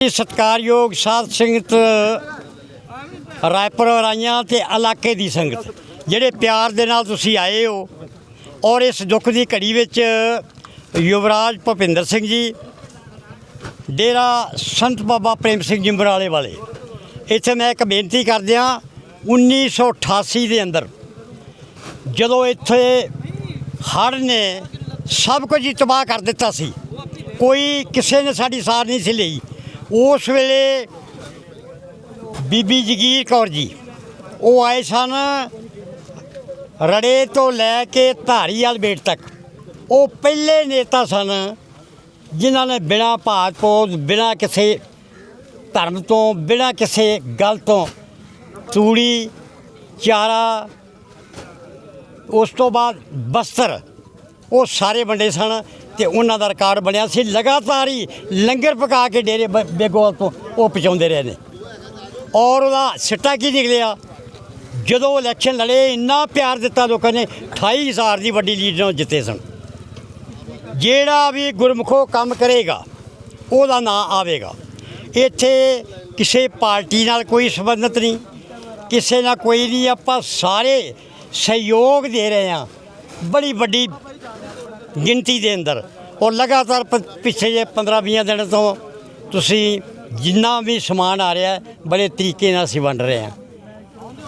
ਸਤਕਾਰਯੋਗ ਸਾਧ ਸੰਗਤ, ਰਾਏਪੁਰ ਰਾਈਆਂ ਤੇ ਇਲਾਕੇ ਦੀ ਸੰਗਤ, ਜਿਹੜੇ ਪਿਆਰ ਦੇ ਨਾਲ ਤੁਸੀਂ ਆਏ ਹੋ ਔਰ ਇਸ ਦੁੱਖ ਦੀ ਘੜੀ ਵਿੱਚ ਯੁਵਰਾਜ ਭੁਪਿੰਦਰ ਸਿੰਘ ਜੀ, ਡੇਰਾ ਸੰਤ ਬਾਬਾ ਪ੍ਰੇਮ ਸਿੰਘ ਜੀ ਬਰਾਲੇ ਵਾਲੇ, ਇੱਥੇ ਮੈਂ ਇੱਕ ਬੇਨਤੀ ਕਰਦਿਆਂ 1988 ਦੇ ਅੰਦਰ ਜਦੋਂ ਇੱਥੇ ਹੜ੍ਹ ਨੇ ਸਭ ਕੁਝ ਹੀ ਤਬਾਹ ਕਰ ਦਿੱਤਾ ਸੀ, ਕੋਈ ਕਿਸੇ ਨੇ ਸਾਡੀ ਸਾਰ ਨਹੀਂ ਸੀ ਲਈ। ਉਸ ਵੇਲੇ ਬੀਬੀ ਜਗੀਰ ਕੌਰ ਜੀ, ਉਹ ਆਏ ਸਨ ਰੜੇ ਤੋਂ ਲੈ ਕੇ ਧਾਰੀਵਾਲ ਬੇਟ ਤੱਕ। ਉਹ ਪਹਿਲੇ ਨੇਤਾ ਸਨ ਜਿਨ੍ਹਾਂ ਨੇ ਬਿਨਾਂ ਭਾਤ ਪੋਤ ਬਿਨਾਂ ਕਿਸੇ ਧਰਮ ਤੋਂ, ਬਿਨਾਂ ਕਿਸੇ ਗੱਲ ਤੋਂ ਤੂੜੀ, ਚਾਰਾ, ਉਸ ਤੋਂ ਬਾਅਦ ਬਸਤਰ, ਉਹ ਸਾਰੇ ਵੰਡੇ ਸਨ। ਤੇ ਉਹਨਾਂ ਦਾ ਰਿਕਾਰਡ ਬਣਿਆ ਸੀ। ਲਗਾਤਾਰ ਹੀ ਲੰਗਰ ਪਕਾ ਕੇ ਡੇਰੇ ਬ- ਬੇਗੋਲ ਤੋਂ ਉਹ ਪਹੁੰਚਾਉਂਦੇ ਰਹੇ ਨੇ। ਔਰ ਉਹਦਾ ਸਿੱਟਾ ਕੀ ਨਿਕਲਿਆ? ਜਦੋਂ ਇਲੈਕਸ਼ਨ ਲੜੇ, ਇੰਨਾ ਪਿਆਰ ਦਿੱਤਾ ਲੋਕਾਂ ਨੇ 28000 ਦੀ ਵੱਡੀ ਲੀਡ ਨਾਲ ਜਿੱਤੇ ਸਨ। ਜਿਹੜਾ ਵੀ ਗੁਰਮੁਖੋ ਕੰਮ ਕਰੇਗਾ, ਉਹਦਾ ਨਾਂ ਆਵੇਗਾ। ਇੱਥੇ ਕਿਸੇ ਪਾਰਟੀ ਨਾਲ ਕੋਈ ਸੰਬੰਧਤ ਨਹੀਂ। ਕਿਸੇ ਨਾਲ ਕੋਈ ਨਹੀਂ। ਆਪਾਂ ਸਾਰੇ ਸਹਿਯੋਗ ਦੇ ਰਹੇ ਹਾਂ। ਬੜੀ ਵੱਡੀ ਗਿਣਤੀ ਦੇ ਅੰਦਰ। ਔਰ ਲਗਾਤਾਰ ਪ- ਪਿਛਲੇ ਜੇ 15-20 ਦਿਨ ਤੋਂ ਤੁਸੀਂ ਜਿੰਨਾ ਵੀ ਸਮਾਨ ਆ ਰਿਹਾ, ਬੜੇ ਤਰੀਕੇ ਨਾਲ ਅਸੀਂ ਵੰਡ ਰਹੇ ਹਾਂ।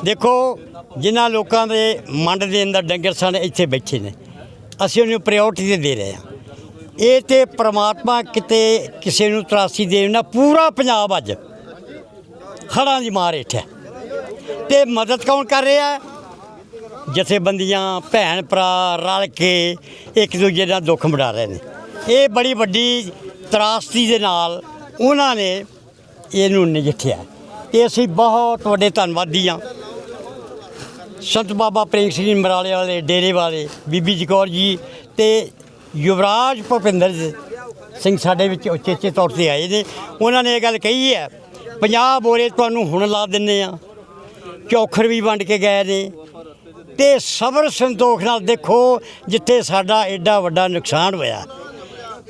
ਦੇਖੋ ਜਿਨ੍ਹਾਂ ਲੋਕਾਂ ਦੇ ਮੰਡ ਦੇ ਅੰਦਰ ਡੰਗਰ ਸਨ, ਇੱਥੇ ਬੈਠੇ ਨੇ। ਅਸੀਂ ਉਹਨੂੰ ਪ੍ਰਾਇੋਰਟੀ ਦੇ ਰਹੇ ਹਾਂ। ਇਹ ਤੇ ਪ੍ਰਮਾਤਮਾ ਕਿਤੇ ਕਿਸੇ ਨੂੰ ਤਰਾਸੀ ਦੇਣ ਨਾ, ਪੂਰਾ ਪੰਜਾਬ ਅੱਜ ਖੜਾਂ ਦੀ ਮਾਰ ਹੇਠ ਹੈ। ਤੇ ਮਦਦ ਕੌਣ ਕਰ ਰਿਹਾ? ਹੈ ਜਥੇਬੰਦੀਆਂ ਭੈਣ ਭਰਾ ਰਲ ਕੇ ਇੱਕ ਦੂਜੇ ਦਾ ਦੁੱਖ ਵੰਡਾ ਰਹੇ ਨੇ। ਇਹ ਬੜੀ ਵੱਡੀ ਤਰਾਸਦੀ ਦੇ ਨਾਲ ਉਹਨਾਂ ਨੇ ਇਹਨੂੰ ਨਜਿੱਠਿਆ। ਤੇ ਅਸੀਂ ਬਹੁਤ ਵੱਡੇ ਧੰਨਵਾਦੀ ਹਾਂ। ਸੰਤ ਬਾਬਾ ਪ੍ਰੇਮ ਸਿੰਘ ਮਰਾਲੇ ਵਾਲੇ, ਡੇਰੇ ਵਾਲੇ, ਬੀਬੀ ਜਕੌਰ ਜੀ ਤੇ ਯੁਵਰਾਜ ਭੁਪਿੰਦਰ ਸਿੰਘ ਸਾਡੇ ਵਿੱਚ ਉਚੇਚੇ ਤੌਰ ਤੇ ਆਏ ਨੇ। ਉਹਨਾਂ ਨੇ ਇਹ ਗੱਲ ਕਹੀ ਹੈ 50 ਬੋਰੇ ਤੁਹਾਨੂੰ ਹੁਣ ਲਾ ਦਿੰਨੇ ਆ ਚੌਖਰ ਵੀ ਵੰਡ ਕੇ ਗਏ ਨੇ। ਤੇ ਸਬਰ ਸੰਤੋਖ ਨਾਲ ਦੇਖੋ ਜਿੱਥੇ ਸਾਡਾ ਐਡਾ ਵੱਡਾ ਨੁਕਸਾਨ ਹੋਇਆ।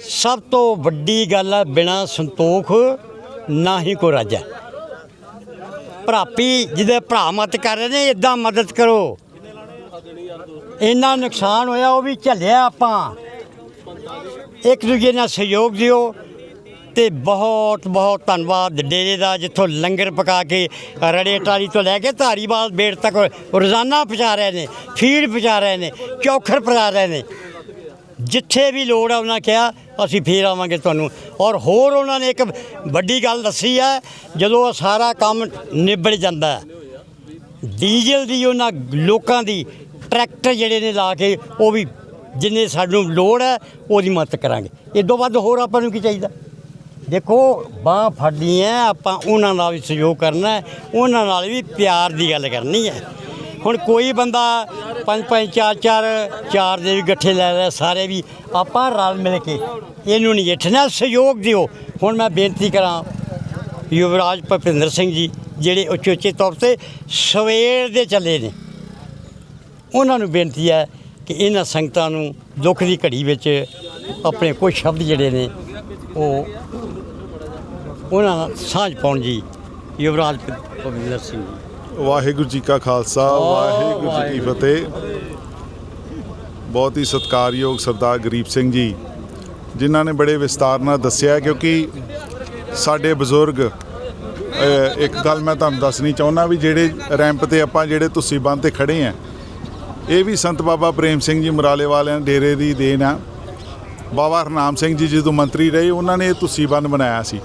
ਸਭ ਤੋਂ ਵੱਡੀ ਗੱਲ ਹੈ ਬਿਨਾ ਸੰਤੋਖ ਨਾ ਹੀ ਕੋ ਰਾਜਾ ਭਰਾਪੀ ਜਿਹਦੇ ਭਰਾ ਮਤ ਕਰ ਰਹੇ ਨੇ ਇਦਾਂ ਮਦਦ ਕਰੋ। ਇੰਨਾ ਨੁਕਸਾਨ ਹੋਇਆ, ਉਹ ਵੀ ਝੱਲਿਆ ਆਪਾਂ। ਇੱਕ ਦੂਜੇ ਨਾਲ ਸਹਿਯੋਗ ਦਿਓ। ਤੇ ਬਹੁਤ ਬਹੁਤ ਧੰਨਵਾਦ ਡੇਰੇ ਦਾ, ਜਿੱਥੋਂ ਲੰਗਰ ਪਕਾ ਕੇ ਰੜੇ ਟਾਲੀ ਤੋਂ ਲੈ ਕੇ ਧਾਰੀਵਾਲ ਬੇੜ ਤੱਕ ਰੋਜ਼ਾਨਾ ਪਹੁੰਚਾ ਰਹੇ ਨੇ, ਫੀਡ ਪਹੁੰਚਾ ਰਹੇ ਨੇ, ਚੌਖਰ ਪਹੁੰਚਾ ਰਹੇ ਨੇ। ਜਿੱਥੇ ਵੀ ਲੋੜ ਆ, ਉਹਨਾਂ ਕਿਹਾ, ਅਸੀਂ ਫੇਰ ਆਵਾਂਗੇ ਤੁਹਾਨੂੰ। ਔਰ ਹੋਰ ਉਹਨਾਂ ਨੇ ਇੱਕ ਵੱਡੀ ਗੱਲ ਦੱਸੀ ਹੈ ਜਦੋਂ ਇਹ ਸਾਰਾ ਕੰਮ ਨਿਬੜ ਜਾਂਦਾ ਡੀਜ਼ਲ ਦੀ ਉਹਨਾਂ ਲੋਕਾਂ ਦੀ ਟਰੈਕਟਰ ਜਿਹੜੇ ਨੇ ਲਾ ਕੇ, ਉਹ ਵੀ ਜਿੰਨੇ ਸਾਨੂੰ ਲੋੜ ਹੈ, ਉਹਦੀ ਮਦਦ ਕਰਾਂਗੇ। ਇਹ ਤੋਂ ਵੱਧ ਹੋਰ ਆਪਾਂ ਨੂੰ ਕੀ ਚਾਹੀਦਾ? ਦੇਖੋ, ਬਾਹ ਫੜਨੀ ਹੈ, ਆਪਾਂ ਉਹਨਾਂ ਨਾਲ ਵੀ ਸਹਿਯੋਗ ਕਰਨਾ ਉਹਨਾਂ ਨਾਲ ਵੀ ਪਿਆਰ ਦੀ ਗੱਲ ਕਰਨੀ ਹੈ। ਹੁਣ ਕੋਈ ਬੰਦਾ ਪੰਜ ਪੰਜ, ਚਾਰ ਚਾਰ ਚਾਰ ਦੇ ਵੀ ਗੱਠੇ ਲੈ ਲੈ ਸਾਰੇ ਵੀ, ਆਪਾਂ ਰਲ ਮਿਲ ਕੇ ਇਹਨੂੰ ਨਜਿੱਠਣਾ, ਸਹਿਯੋਗ ਦਿਓ। ਹੁਣ ਮੈਂ ਬੇਨਤੀ ਕਰਾਂ, ਯੁਵਰਾਜ ਭੁਪਿੰਦਰ ਸਿੰਘ ਜੀ, ਜਿਹੜੇ ਉੱਚੇ ਤੌਰ ਤੇ ਸਵੇਰ ਦੇ ਚੱਲੇ ਨੇ, ਉਹਨਾਂ ਨੂੰ ਬੇਨਤੀ ਹੈ ਕਿ ਇਹਨਾਂ ਸੰਗਤਾਂ ਨੂੰ ਦੁੱਖ ਦੀ ਘੜੀ ਵਿੱਚ ਆਪਣੇ ਕੁਝ ਸ਼ਬਦ ਜਿਹੜੇ ਨੇ, ਉਹ ਉਹਨਾਂ ਨਾਲ ਸਾਂਝ ਪਾਉਣ ਜੀ ਯੁਵਰਾਜ ਭੁਪਿੰਦਰ ਸਿੰਘ ਜੀ। ਵਾਹਿਗੁਰੂ ਜੀ ਕਾ ਖਾਲਸਾ ਵਾਹਿਗੁਰੂ ਜੀ ਕੀ ਫਤਿਹ। ਬਹੁਤ ਹੀ ਸਤਿਕਾਰਯੋਗ ਸਰਦਾਰ ਗਰੀਬ ਸਿੰਘ ਜੀ ਜਿਨ੍ਹਾਂ ਨੇ ਬੜੇ ਵਿਸਤਾਰ ਨਾਲ ਦੱਸਿਆ ਕਿਉਂਕਿ ਸਾਡੇ ਬਜ਼ੁਰਗ ਇੱਕ ਗੱਲ ਮੈਂ ਤੁਹਾਨੂੰ ਦੱਸਣੀ ਚਾਹੁੰਦਾ ਵੀ ਜਿਹੜੇ ਰੈਂਪ ਤੇ ਆਪਾਂ ਜਿਹੜੇ ਤੁਸੀਂ ਬੰਦ ਤੇ ਖੜੇ ਆ ਇਹ ਵੀ ਸੰਤ ਬਾਬਾ ਪ੍ਰੇਮ ਸਿੰਘ ਜੀ ਮਰਾਲੇ ਵਾਲਿਆਂ ਦੇ ਡੇਰੇ ਦੀ ਦੇਣ ਆ। ਬਾਬਾ ਹਰਨਾਮ ਸਿੰਘ ਜੀ ਜਦੋਂ ਮੰਤਰੀ ਰਹੇ ਉਹਨਾਂ ਨੇ ਇਹ ਤੁਸੀਂ ਬੰਨ ਬਣਾਇਆ ਸੀ।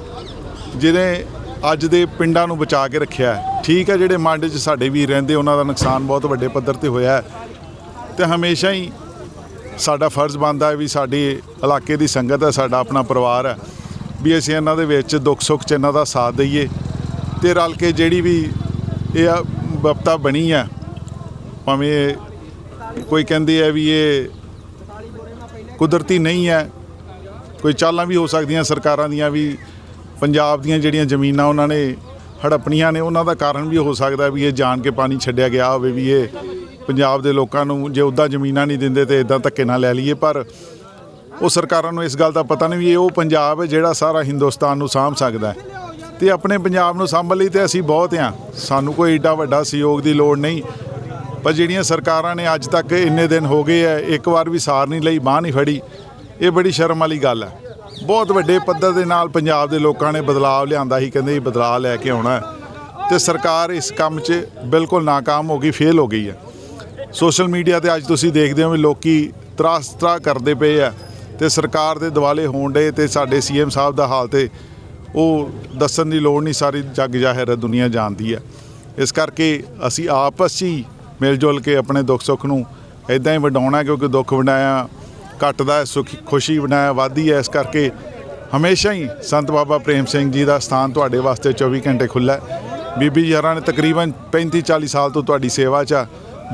ਜਿਹਨੇ ਅੱਜ ਦੇ ਪਿੰਡਾਂ ਨੂੰ ਬਚਾ ਕੇ ਰੱਖਿਆ ਹੈ। ਠੀਕ ਹੈ, ਜਿਹੜੇ ਮੰਡ 'ਚ ਸਾਡੇ ਵੀਰ ਰਹਿੰਦੇ, ਉਹਨਾਂ ਦਾ ਨੁਕਸਾਨ ਬਹੁਤ ਵੱਡੇ ਪੱਧਰ ਤੇ ਹੋਇਆ ਹੈ। ਤੇ ਹਮੇਸ਼ਾ ਹੀ ਸਾਡਾ ਫਰਜ਼ ਬਣਦਾ ਹੈ ਵੀ ਸਾਡੇ ਇਲਾਕੇ ਦੀ ਸੰਗਤ ਹੈ, ਸਾਡਾ ਆਪਣਾ ਪਰਿਵਾਰ ਹੈ। ਵੀ ਅਸੀਂ ਇਹਨਾਂ ਦੇ ਵਿੱਚ ਦੁੱਖ ਸੁੱਖ 'ਚ ਇਹਨਾਂ ਦਾ ਸਾਥ ਦਈਏ। ਤੇ ਰਲ ਕੇ ਜਿਹੜੀ ਵੀ ਇਹ ਆ ਬਣੀ ਹੈ, ਭਾਵੇਂ ਕੋਈ ਕਹਿੰਦੇ ਆ ਵੀ ਇਹ ਕੁਦਰਤੀ ਨਹੀਂ ਹੈ, ਕੋਈ ਚਾਲਾਂ ਵੀ ਹੋ ਸਕਦੀਆਂ ਸਰਕਾਰਾਂ ਦੀਆਂ ਵੀ ਪੰਜਾਬ ਦੀਆਂ ਜਿਹੜੀਆਂ ਜ਼ਮੀਨਾਂ ਉਹਨਾਂ ਨੇ ਹੜੱਪਣੀਆਂ ਨੇ, ਉਹਨਾਂ ਦਾ ਕਾਰਨ ਵੀ ਹੋ ਸਕਦਾ ਵੀ ਇਹ ਜਾਣ ਕੇ ਪਾਣੀ ਛੱਡਿਆ ਗਿਆ ਹੋਵੇ ਵੀ ਇਹ ਪੰਜਾਬ ਦੇ ਲੋਕਾਂ ਨੂੰ ਜੇ ਉੱਦਾਂ ਜ਼ਮੀਨਾਂ ਨਹੀਂ ਦਿੰਦੇ ਤੇ ਇਦਾਂ ਧੱਕੇ ਨਾਲ ਲੈ ਲਈਏ, ਪਰ ਉਹ ਸਰਕਾਰਾਂ ਨੂੰ ਇਸ ਗੱਲ ਦਾ ਪਤਾ ਨਹੀਂ ਵੀ ਇਹ ਉਹ ਪੰਜਾਬ ਹੈ ਜਿਹੜਾ ਸਾਰਾ ਹਿੰਦੁਸਤਾਨ ਨੂੰ ਸਾਂਭ ਸਕਦਾ ਹੈ। ਤੇ ਆਪਣੇ ਪੰਜਾਬ ਨੂੰ ਸਾਂਭਣ ਲਈ ਤੇ ਅਸੀਂ ਬਹੁਤ ਆ ਸਾਨੂੰ ਕੋਈ ਏਡਾ ਵੱਡਾ ਸਹਿਯੋਗ ਦੀ ਲੋੜ ਨਹੀਂ। ਪਰ ਜਿਹੜੀਆਂ ਸਰਕਾਰਾਂ ਨੇ ਅੱਜ ਤੱਕ ਇੰਨੇ ਦਿਨ ਹੋ ਗਏ ਐ ਇੱਕ ਵਾਰ ਵੀ ਸਾਰ ਨਹੀਂ ਲਈ, ਬਾਹ ਨਹੀਂ ਫੜੀ, ਇਹ ਬੜੀ ਸ਼ਰਮ ਵਾਲੀ ਗੱਲ ਹੈ। ਬਹੁਤ ਵੱਡੇ ਪੱਧਰ ਦੇ ਨਾਲ ਪੰਜਾਬ ਦੇ ਲੋਕਾਂ ਨੇ ਬਦਲਾਅ ਲਿਆਂਦਾ ਸੀ, ਕਹਿੰਦੇ ਇਹ ਬਦਲਾਅ ਲੈ ਕੇ ਆਉਣਾ ਹੈ। ਤੇ ਸਰਕਾਰ ਇਸ ਕੰਮ 'ਚ ਬਿਲਕੁਲ ਨਾਕਾਮ ਹੋ ਗਈ, ਫੇਲ ਹੋ ਗਈ ਹੈ ਸੋਸ਼ਲ ਮੀਡੀਆ ਤੇ ਅੱਜ ਤੁਸੀਂ ਦੇਖਦੇ ਹੋ ਵੀ ਲੋਕੀ ਤਰਾਸ ਤਰਾ ਕਰਦੇ ਪਏ ਆ ਤੇ ਸਰਕਾਰ ਦੇ ਦਿਵਾਲੇ ਹੋਣ ਦੇ ਤੇ ਸਾਡੇ ਸੀਐਮ ਸਾਹਿਬ ਦਾ ਹਾਲ ਤੇ ਉਹ ਦੱਸਣ ਦੀ ਲੋੜ ਨਹੀਂ, ਸਾਰੀ ਜੱਗ ਜ਼ਾਹਿਰ ਦੁਨੀਆ ਜਾਣਦੀ ਹੈ ਇਸ ਕਰਕੇ ਅਸੀਂ ਆਪਸ 'ਚ ਹੀ ਮਿਲ ਜੁਲ ਕੇ ਆਪਣੇ ਦੁੱਖ ਸੁੱਖ ਨੂੰ ਇਦਾਂ ਹੀ ਵਡਾਉਣਾ ਕਿਉਂਕਿ ਦੁੱਖ ਵੰਡਾਇਆ ਘਟਦਾ ਹੈ, ਸੁਖੀ, ਖੁਸ਼ੀ ਬਣਾਇਆ, ਵਾਧੀ ਹੈ। ਇਸ ਕਰਕੇ ਹਮੇਸ਼ਾ ਹੀ ਸੰਤ ਬਾਬਾ ਪ੍ਰੇਮ ਸਿੰਘ ਜੀ ਦਾ ਸਥਾਨ ਤੁਹਾਡੇ ਵਾਸਤੇ 24 ਘੰਟੇ ਖੁੱਲ੍ਹਾ ਹੈ। ਬੀਬੀ ਜੀ ਹਰਾਂ ਨੇ ਤਕਰੀਬਨ 35 40 ਸਾਲ ਤੋਂ ਤੁਹਾਡੀ ਸੇਵਾ 'ਚ ਆ।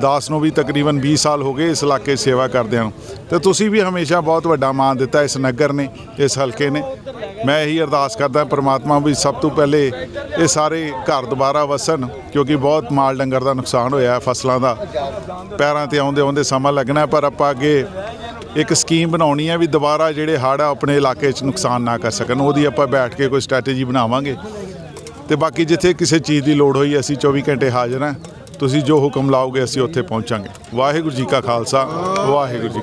ਦਾਸ ਨੂੰ ਵੀ ਤਕਰੀਬਨ 20 ਸਾਲ ਹੋ ਗਏ ਇਸ ਇਲਾਕੇ 'ਚ ਸੇਵਾ ਕਰਦਿਆਂ ਨੂੰ। ਤੇ ਤੁਸੀਂ ਵੀ ਹਮੇਸ਼ਾ ਬਹੁਤ ਵੱਡਾ ਮਾਣ ਦਿੱਤਾ ਇਸ ਨਗਰ ਨੇ, ਇਸ ਹਲਕੇ ਨੇ। ਮੈਂ ਇਹੀ ਅਰਦਾਸ ਕਰਦਾ, ਪ੍ਰਮਾਤਮਾ ਵੀ ਸਭ ਤੋਂ ਪਹਿਲੇ ਇਹ ਸਾਰੇ ਘਰ ਦੁਬਾਰਾ ਵਸਣ, ਕਿਉਂਕਿ ਬਹੁਤ ਮਾਲ ਡੰਗਰ ਦਾ ਨੁਕਸਾਨ ਹੋਇਆ ਫਸਲਾਂ ਦਾ। ਪੈਰਾਂ ਤੇ ਆਉਂਦੇ ਆਉਂਦੇ ਸਮਾਂ ਲੱਗਣਾ, ਪਰ ਆਪਾਂ ਅੱਗੇ ਇੱਕ ਸਕੀਮ ਬਣਾਉਣੀ ਹੈ ਵੀ ਦੁਬਾਰਾ ਜਿਹੜੇ ਹੜ੍ਹ ਆ ਆਪਣੇ ਇਲਾਕੇ 'ਚ ਨੁਕਸਾਨ ਨਾ ਕਰ ਸਕਣ। ਉਹਦੀ ਆਪਾਂ ਬੈਠ ਕੇ ਕੋਈ ਸਟ੍ਰੈਟਜੀ ਬਣਾਵਾਂਗੇ। ਤੇ ਬਾਕੀ ਜਿੱਥੇ ਕਿਸੇ ਚੀਜ਼ ਦੀ ਲੋੜ ਹੋਈ, ਅਸੀਂ 24 ਘੰਟੇ ਹਾਜ਼ਰ ਹਾਂ। ਤੁਸੀਂ ਜੋ ਹੁਕਮ ਲਾਓਗੇ, ਅਸੀਂ ਉੱਥੇ ਪਹੁੰਚਾਂਗੇ। ਵਾਹਿਗੁਰੂ ਜੀ ਕਾ ਖਾਲਸਾ। ਵਾਹਿਗੁਰੂ ਜੀ